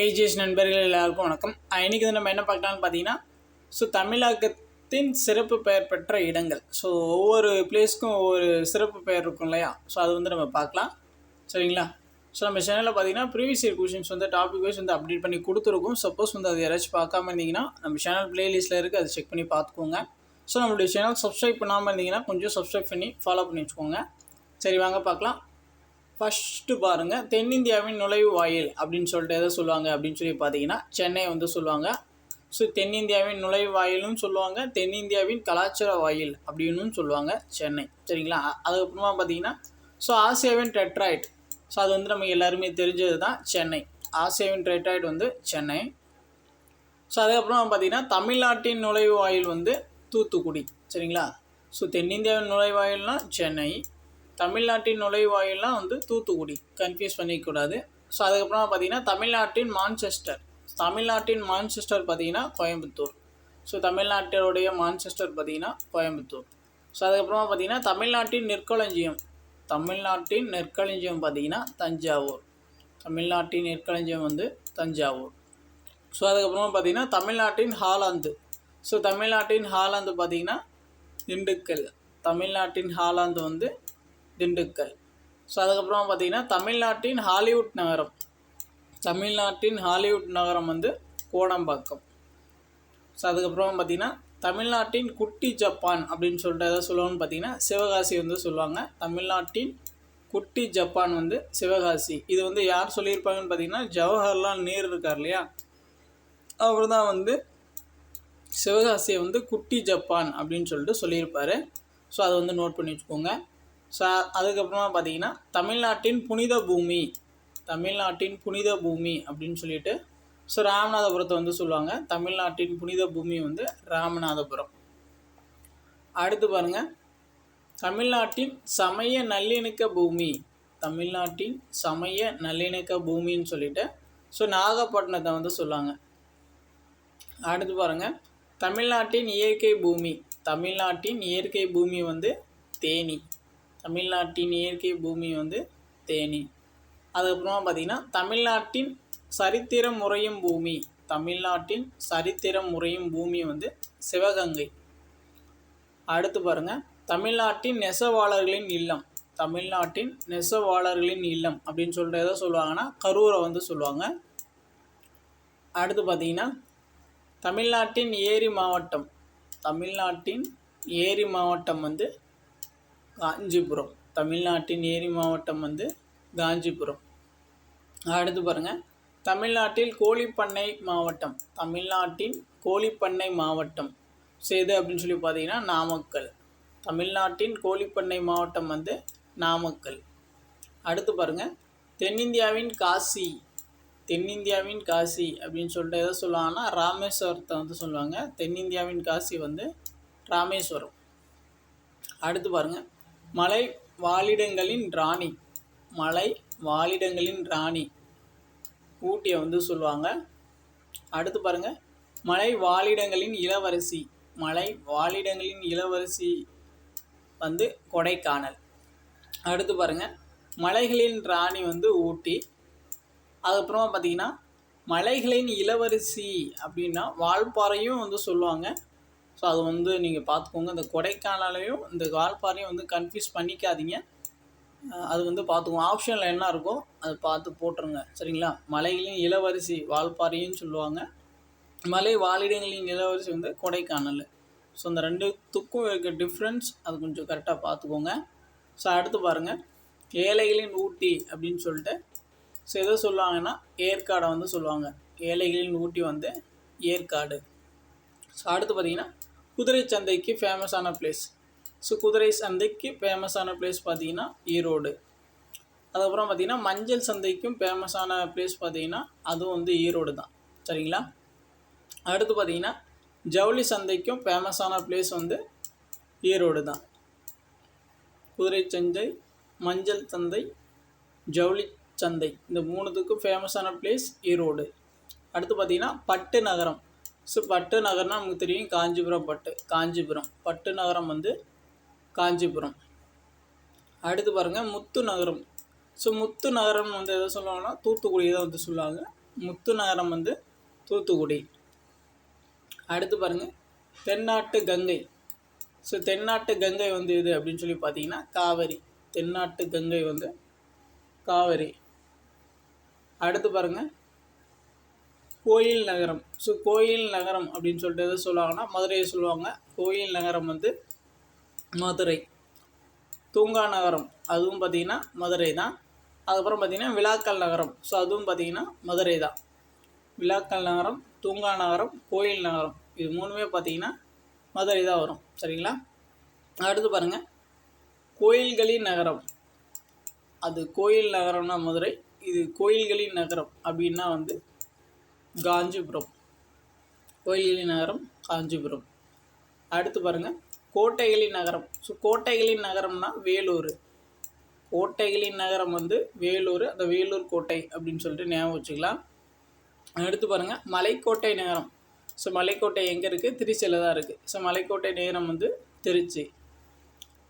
AGS நண்பர்கள் எல்லாருக்கும் வணக்கம். இன்றைக்கி வந்து நம்ம என்ன பார்க்கலாம்னு பார்த்தீங்கன்னா ஸோ தமிழகத்தின் சிறப்பு பெயர் பெற்ற இடங்கள். ஸோ ஒவ்வொரு பிளேஸ்க்கும் ஒவ்வொரு சிறப்பு பெயர் இருக்கும் இல்லையா? ஸோ அது வந்து நம்ம பார்க்கலாம். சரிங்களா? ஸோ நம்ம சேனலில் பார்த்தீங்கன்னா ப்ரீவியஸ் இயர் கொஷின்ஸ் வந்து டாபிக் வைஸ் வந்து அப்டேட் பண்ணி கொடுத்துருக்கோம். சப்போஸ் வந்து அது யாராச்சும் பார்க்காம இருந்தீங்கன்னா நம்ம சேனல் பிளேலிஸ்ட்டில் இருக்குது அதை செக் பண்ணி பார்த்துக்கோங்க. ஸோ நம்மளுடைய சேனல் சப்ஸ்கிரைப் பண்ணாமல் இருந்தீங்கன்னா கொஞ்சம் சப்ஸ்கிரைப் பண்ணி ஃபாலோ பண்ணி வச்சுக்கோங்க. சரி வாங்க பார்க்கலாம். ஃபஸ்ட்டு பாருங்கள் தென்னிந்தியாவின் நுழைவு வாயில் அப்படின்னு சொல்லிட்டு எதை சொல்லுவாங்க அப்படின்னு சொல்லி பார்த்தீங்கன்னா சென்னை வந்து சொல்லுவாங்க. ஸோ தென்னிந்தியாவின் நுழைவு வாயிலும் சொல்லுவாங்க. தென்னிந்தியாவின் கலாச்சார வாயில் அப்படின்னு சொல்லுவாங்க சென்னை. சரிங்களா? அதுக்கப்புறமா பார்த்தீங்கன்னா ஸோ ஆசியாவின் டெட்ராய்ட். ஸோ அது வந்து நம்ம எல்லாருமே தெரிஞ்சது தான் சென்னை. ஆசியாவின் டெட்ராய்ட் வந்து சென்னை. ஸோ அதுக்கப்புறமா பார்த்தீங்கன்னா தமிழ்நாட்டின் நுழைவு வாயில் வந்து தூத்துக்குடி. சரிங்களா? ஸோ தென்னிந்தியாவின் நுழைவாயில்னா சென்னை. தமிழ்நாட்டின் நுழைவாயிலாம் வந்து தூத்துக்குடி. கன்ஃபியூஸ் பண்ணிக்கூடாது ஸோ அதுக்கப்புறமா பார்த்தீங்கன்னா தமிழ்நாட்டின் மான்செஸ்டர். தமிழ்நாட்டின் மான்செஸ்டர் பார்த்தீங்கன்னா கோயம்புத்தூர். ஸோ தமிழ்நாட்டினுடைய மான்செஸ்டர் பார்த்தீங்கன்னா கோயம்புத்தூர். ஸோ அதுக்கப்புறமா பார்த்தீங்கன்னா தமிழ்நாட்டின் நெற்களஞ்சியம். தமிழ்நாட்டின் நெற்களஞ்சியம் பார்த்தீங்கன்னா தஞ்சாவூர். தமிழ்நாட்டின் நெற்களஞ்சியம் வந்து தஞ்சாவூர். ஸோ அதுக்கப்புறமா பார்த்தீங்கன்னா தமிழ்நாட்டின் ஹாலாந்து. ஸோ தமிழ்நாட்டின் ஹாலாந்து பார்த்திங்கன்னா திண்டுக்கல். தமிழ்நாட்டின் ஹாலாந்து வந்து திண்டுக்கல். ஸோ அதுக்கப்புறமா பார்த்தீங்கன்னா தமிழ்நாட்டின் ஹாலிவுட் நகரம். தமிழ்நாட்டின் ஹாலிவுட் நகரம் வந்து கோடம்பாக்கம். ஸோ அதுக்கப்புறமா பார்த்தீங்கன்னா தமிழ்நாட்டின் குட்டி ஜப்பான் அப்படின்னு சொல்லிட்டு எதை சொல்லுவாங்கன்னு பார்த்தீங்கன்னா சிவகாசி வந்து சொல்லுவாங்க. தமிழ்நாட்டின் குட்டி ஜப்பான் வந்து சிவகாசி. இது வந்து யார் சொல்லியிருப்பாங்கன்னு பார்த்தீங்கன்னா ஜவஹர்லால் நேரு இருக்கார் இல்லையா? அவர் தான் வந்து சிவகாசியை வந்து குட்டி ஜப்பான் அப்படின்னு சொல்லிட்டு சொல்லியிருப்பார். ஸோ அதை வந்து நோட் பண்ணி வச்சுக்கோங்க. ஸோ அதுக்கப்புறமா பார்த்தீங்கன்னா தமிழ்நாட்டின் புனித பூமி. தமிழ்நாட்டின் புனித பூமி அப்படின்னு சொல்லிட்டு ஸோ ராமநாதபுரத்தை வந்து சொல்லுவாங்க. தமிழ்நாட்டின் புனித பூமி வந்து ராமநாதபுரம். அடுத்து பாருங்க. தமிழ்நாட்டின் சமய நல்லிணக்க பூமி. தமிழ்நாட்டின் சமய நல்லிணக்க பூமின்னு சொல்லிட்டு ஸோ நாகப்பட்டினத்தை வந்து சொல்லுவாங்க. அடுத்து பாருங்க. தமிழ்நாட்டின் இயற்கை பூமி. தமிழ்நாட்டின் இயற்கை பூமி வந்து தேனி. தமிழ்நாட்டின் இயற்கை பூமி வந்து தேனி. அதுக்கப்புறமா பார்த்தீங்கன்னா தமிழ்நாட்டின் சரித்திரம் முறையும் பூமி தமிழ்நாட்டின் சரித்திரம் முறையும் பூமி வந்து சிவகங்கை. அடுத்து பாருங்க தமிழ்நாட்டின் நெசவாளர்களின் இல்லம் தமிழ்நாட்டின் நெசவாளர்களின் இல்லம் அப்படின்னு சொல்லிட்டு எதை சொல்லுவாங்கன்னா கரூரை வந்து சொல்லுவாங்க. அடுத்து பார்த்தீங்கன்னா தமிழ்நாட்டின் ஏரி மாவட்டம் தமிழ்நாட்டின் ஏரி மாவட்டம் வந்து காஞ்சிபுரம். தமிழ்நாட்டின் ஏரி மாவட்டம் வந்து காஞ்சிபுரம். அடுத்து பாருங்கள் தமிழ்நாட்டில் கோழிப்பண்ணை மாவட்டம். தமிழ்நாட்டின் கோழிப்பண்ணை மாவட்டம். சேது அப்படின்னு சொல்லி பார்த்தீங்கன்னா நாமக்கல். தமிழ்நாட்டின் கோழிப்பண்ணை மாவட்டம் வந்து நாமக்கல். அடுத்து பாருங்கள் தென்னிந்தியாவின் காசி. தென்னிந்தியாவின் காசி அப்படின்னு சொல்லிட்டு எதை சொல்லுவாங்கன்னா ராமேஸ்வரத்தை வந்து சொல்லுவாங்க. தென்னிந்தியாவின் காசி வந்து ராமேஸ்வரம். அடுத்து பாருங்கள் மலை வாழிடங்களின் ராணி. மலை வாழிடங்களின் ராணி. ஊட்டியை வந்து சொல்லுவாங்க. அடுத்து பாருங்க. மலை வாழிடங்களின் இளவரசி. மலை வாழிடங்களின் இளவரசி வந்து கொடைக்கானல். அடுத்து பாருங்க. மலைகளின் ராணி வந்து ஊட்டி. அதுக்கப்புறமா பார்த்தீங்கன்னா மலைகளின் இளவரசி அப்படின்னா வால்பாறையும் வந்து சொல்லுவாங்க. ஸோ அது வந்து நீங்கள் பார்த்துக்கோங்க. இந்த கொடைக்கானலையும் இந்த வால்பாறையும் வந்து கன்ஃபியூஸ் பண்ணிக்காதீங்க. அது வந்து பார்த்துக்கோங்க. ஆப்ஷனில் என்ன இருக்கோ அதை பார்த்து போட்டுருங்க. சரிங்களா? மலைகளின் இளவரிசி வால்பாறையும் சொல்லுவாங்க. மலை வாழிடங்களின் இளவரசி வந்து கொடைக்கானல். ஸோ இந்த ரெண்டுத்துக்கும் இருக்க டிஃப்ரென்ஸ் அது கொஞ்சம் கரெக்டாக பார்த்துக்கோங்க. ஸோ அடுத்து பாருங்கள் ஏழைகளின் ஊட்டி அப்படின்னு சொல்லிட்டு ஸோ எதை சொல்லுவாங்கன்னா ஏற்காடை வந்து சொல்லுவாங்க. ஏழைகளின் ஊட்டி வந்து ஏற்காடு. ஸோ அடுத்து பார்த்திங்கன்னா குதிரை சந்தைக்கு ஃபேமஸான பிளேஸ் ஸோ குதிரை சந்தைக்கு ஃபேமஸான பிளேஸ் பார்த்தீங்கன்னா ஈரோடு. அதுக்கப்புறம் பார்த்திங்கன்னா மஞ்சள் சந்தைக்கும் ஃபேமஸான பிளேஸ் பார்த்தீங்கன்னா அதுவும் வந்து ஈரோடு தான். சரிங்களா? அடுத்து பார்த்தீங்கன்னா ஜவுளி சந்தைக்கும் ஃபேமஸான பிளேஸ் வந்து ஈரோடு தான். குதிரை சந்தை மஞ்சள் சந்தை ஜவுளி சந்தை. இந்த மூணுத்துக்கும் ஃபேமஸான பிளேஸ் ஈரோடு. அடுத்து பார்த்தீங்கன்னா பட்டு நகரம். ஸோ பட்டு நகரம்னா நமக்கு தெரியும் காஞ்சிபுரம் பட்டு காஞ்சிபுரம். பட்டு நகரம் வந்து காஞ்சிபுரம். அடுத்து பாருங்கள் முத்து நகரம். ஸோ முத்து நகரம் வந்து எதை சொல்லுவாங்கன்னா தூத்துக்குடி தான் வந்து சொல்லுவாங்க. முத்து நகரம் வந்து தூத்துக்குடி. அடுத்து பாருங்கள் தென்னாட்டு கங்கை. ஸோ தென்னாட்டு கங்கை வந்து இது அப்படின்னு சொல்லி பார்த்தீங்கன்னா காவேரி. தென்னாட்டு கங்கை வந்து காவேரி. அடுத்து பாருங்கள் கோயில் நகரம். ஸோ கோயில் நகரம் அப்படின்னு சொல்லிட்டு எது சொல்லுவாங்கன்னா மதுரையை சொல்லுவாங்க. கோயில் நகரம் வந்து மதுரை. தூங்கா நகரம் அதுவும் பார்த்திங்கன்னா மதுரை தான். அதுக்கப்புறம் பார்த்திங்கன்னா விழாக்கல் நகரம் ஸோ அதுவும் பார்த்திங்கன்னா மதுரை தான். விழாக்கல் நகரம் தூங்கா நகரம் கோயில் நகரம் இது மூணுமே பார்த்திங்கன்னா மதுரை தான் வரும். சரிங்களா? அடுத்து பாருங்கள் கோயில்களின் நகரம். அது கோயில் நகரம்னா மதுரை இது கோயில்களின் நகரம் அப்படின்னா வந்து காஞ்சிபுரம். கோயில்களின் நகரம் காஞ்சிபுரம். அடுத்து பாருங்கள் கோட்டைகளின் நகரம். ஸோ கோட்டைகளின் நகரம்னா வேலூர். கோட்டைகளின் நகரம் வந்து வேலூர். அந்த வேலூர் கோட்டை அப்படின்னு சொல்லிட்டு ஞாபகம் வச்சுக்கலாம். அடுத்து பாருங்கள் மலைக்கோட்டை நகரம். ஸோ மலைக்கோட்டை எங்கே இருக்குது திருச்சியில் தான் இருக்குது ஸோ மலைக்கோட்டை நகரம் வந்து திருச்சி.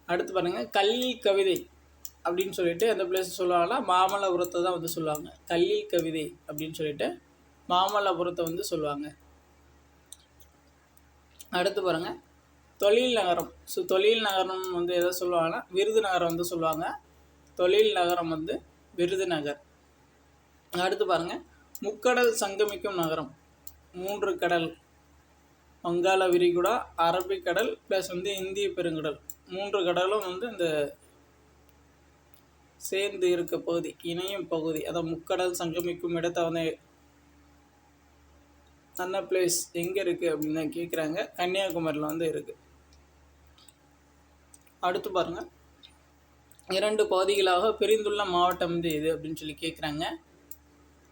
அடுத்து பாருங்கள் கல்லில் கவிதை அப்படின்னு சொல்லிட்டு அந்த பிளேஸ் சொல்லுவாங்கன்னா மாமல்லபுரத்தை தான் வந்து சொல்லுவாங்க. கல்லில் கவிதை அப்படின்னு சொல்லிட்டு மாமல்லபுரத்தை வந்து சொல்லுவாங்க. அடுத்து பாருங்கள் தொழில் நகரம். ஸோ தொழில் நகரம் வந்து எதை சொல்லுவாங்கன்னா விருதுநகரம் வந்து சொல்லுவாங்க. தொழில் நகரம் வந்து விருதுநகர் அடுத்து பாருங்கள் முக்கடல் சங்கமிக்கும் நகரம். மூன்று கடல். வங்காள விரிகுடா அரபிக்கடல் ப்ளஸ் வந்து இந்திய பெருங்கடல். மூன்று கடலும் வந்து இந்த சேர்ந்து இருக்க பகுதி இணையும் பகுதி. அதான் முக்கடல் சங்கமிக்கும் இடத்தை வந்து அந்த பிளேஸ் எங்கே இருக்குது அப்படின்னு கேட்குறாங்க கன்னியாகுமரியில் வந்து இருக்குது அடுத்து பாருங்கள் இரண்டு பகுதிகளாக பிரிந்துள்ள மாவட்டம் வந்து எது அப்படின்னு சொல்லி கேட்குறாங்க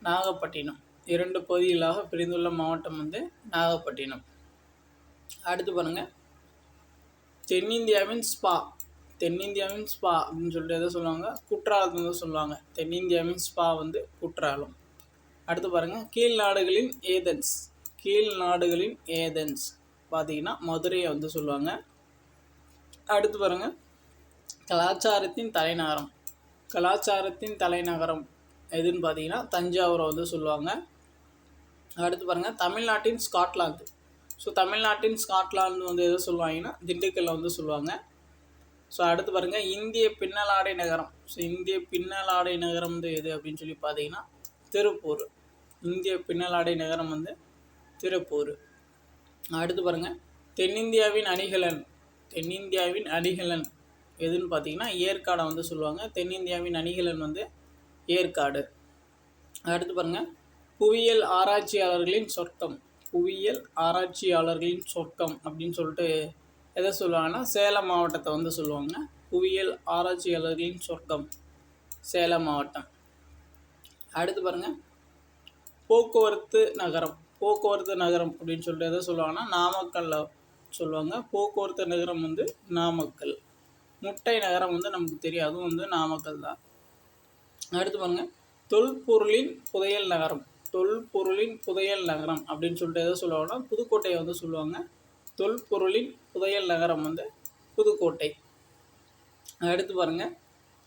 நாகப்பட்டினம். இரண்டு பகுதிகளாக பிரிந்துள்ள மாவட்டம் வந்து நாகப்பட்டினம். அடுத்து பாருங்கள் தென்னிந்தியாவின் ஸ்பா தென்னிந்தியாவின் ஸ்பா அப்படின்னு சொல்லிட்டு எதை சொல்லுவாங்க? குற்றாலம் வந்து சொல்லுவாங்க. தென்னிந்தியாவின் ஸ்பா வந்து குற்றாலம். அடுத்து பாருங்கள் கீழ் நாடுகளின் ஏதன்ஸ் கீழ் நாடுகளின் ஏதென்ஸ். பார்த்தீங்கன்னா மதுரையை வந்து சொல்லுவாங்க. அடுத்து பாருங்கள் கலாச்சாரத்தின் தலைநகரம். கலாச்சாரத்தின் தலைநகரம் எதுன்னு பார்த்தீங்கன்னா தஞ்சாவூரை வந்து சொல்லுவாங்க. அடுத்து பாருங்கள் தமிழ்நாட்டின் ஸ்காட்லாந்து. ஸோ தமிழ்நாட்டின் ஸ்காட்லாந்து வந்து எதை சொல்லுவாங்கன்னா திண்டுக்கல்லை வந்து சொல்லுவாங்க. ஸோ அடுத்து பாருங்கள் இந்திய பின்னலாடை நகரம். ஸோ இந்திய பின்னலாடை நகரம் வந்து எது அப்படின்னு சொல்லி பார்த்தீங்கன்னா திருப்பூர். இந்திய பின்னலாடை நகரம் வந்து திருப்பூர் அடுத்து பாருங்கள் தென்னிந்தியாவின் அணிகலன். தென்னிந்தியாவின் அணிகலன் எதுன்னு பார்த்தீங்கன்னா ஏற்காடை வந்து சொல்லுவாங்க. தென்னிந்தியாவின் அணிகலன் வந்து ஏற்காடு. அடுத்து பாருங்கள் புவியியல் ஆராய்ச்சியாளர்களின் சொர்க்கம். புவியியல் ஆராய்ச்சியாளர்களின் சொர்க்கம் அப்படின்னு சொல்லிட்டு எதை சொல்லுவாங்கன்னா சேலம் மாவட்டத்தை வந்து சொல்லுவாங்க. புவியியல் ஆராய்ச்சியாளர்களின் சொர்க்கம் சேலம் மாவட்டம். அடுத்து பாருங்கள் போக்குவரத்து நகரம். போக்குவரத்து நகரம் அப்படின்னு சொல்லிட்டு எதை சொல்லுவாங்கன்னா நாமக்கல்ல சொல்லுவாங்க. போக்குவரத்து நகரம் வந்து நாமக்கல். முட்டை நகரம் வந்து நமக்கு தெரியும். அதுவும் வந்து நாமக்கல் தான். அடுத்து பாருங்கள் தொல்பொருளின் புதையல் நகரம். தொல்பொருளின் புதையல் நகரம் அப்படின்னு சொல்லிட்டு எதை சொல்லுவாங்கன்னா புதுக்கோட்டையை வந்து சொல்லுவாங்க. தொல்பொருளின் புதையல் நகரம் வந்து புதுக்கோட்டை. அடுத்து பாருங்கள்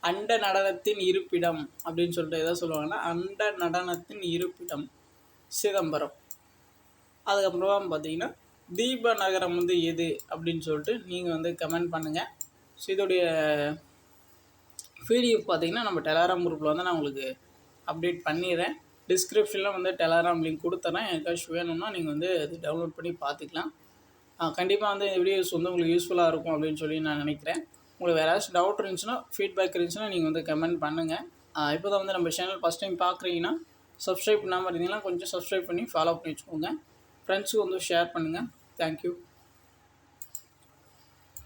அண்ட நடனத்தின் இருப்பிடம் அப்படின்னு சொல்லிட்டு எதை சொல்லுவாங்கன்னா அண்ட நடனத்தின் இருப்பிடம் சிதம்பரம். அதுக்கப்புறமா பார்த்தீங்கன்னா தீப நகரம் வந்து எது அப்படின்னு சொல்லிட்டு நீங்கள் வந்து கமெண்ட் பண்ணுங்கள் ஸோ இதோடைய பிடிஎஃப் பார்த்தீங்கன்னா நம்ம டெலாராம் குரூப்பில் வந்து நான் உங்களுக்கு அப்டேட் பண்ணிடுறேன். டிஸ்கிரிப்ஷனில் வந்து டெலாராம் லிங்க் கொடுத்துறேன். எனக்காச்சும் வேணும்னா நீங்கள் வந்து அது டவுன்லோட் பண்ணி பார்த்துக்கலாம். கண்டிப்பாக வந்து இந்த வீடியோஸ் வந்து உங்களுக்கு யூஸ்ஃபுல்லாக இருக்கும் அப்படின்னு சொல்லி நான் நினைக்கிறேன். உங்களுக்கு வேறு ஏதாச்சும் டவுட் இருந்துச்சுன்னா ஃபீட்பேக் இருந்துச்சுன்னா நீங்கள் வந்து கமெண்ட் பண்ணுங்கள் இப்போ தான் வந்து நம்ம சேனல் ஃபஸ்ட் டைம் பார்க்குறீங்கன்னா சப்ஸ்கிரைப் பண்ணாமல் இருந்தீங்கன்னா கொஞ்சம் சப்ஸ்கிரைப் பண்ணி ஃபாலோ பண்ணி வச்சுக்கோங்க. ஃப்ரெண்ட்ஸுக்கு வந்து ஷேர் பண்ணுங்கள் தேங்க்யூ.